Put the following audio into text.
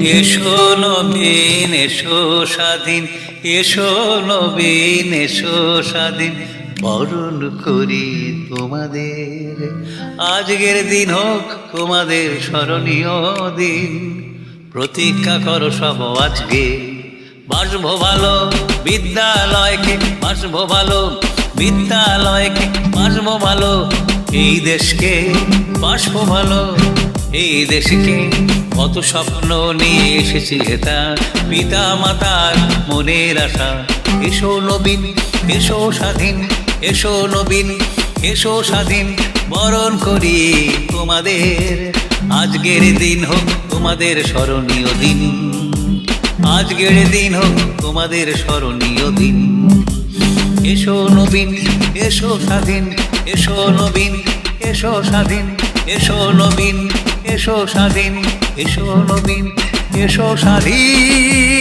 এসো নবীন, এসো স্বাধীন, এসো নবীন, এসো স্বাধীন। বরণ করি তোমাদের, আজকের দিন হোক তোমাদের স্মরণীয় দিন। প্রতীক্ষা করো সব আজকে বাসবো ভালো বিদ্যালয়কে বাসবো ভালো বিদ্যালয়কে বাসবো ভালো এই দেশকে বাসবো ভালো এই দেশকে। কত স্বপ্ন নিয়ে এসেছি এটা পিতা মাতার মনের আশা। এসো নবীন, এসো স্বাধীন, এসো নবীন, এসো স্বাধীন, বরণ করি তোমাদের। আজকের দিন হোক তোমাদের স্মরণীয় দিন। আজকের দিন হোক তোমাদের স্মরণীয় দিন। এসো নবীন, এসো স্বাধীন, এসো নবীন, এসো স্বাধীন, এসো নবীন। এসো স্বাধীন এসো নবীন এসো স্বাধীন।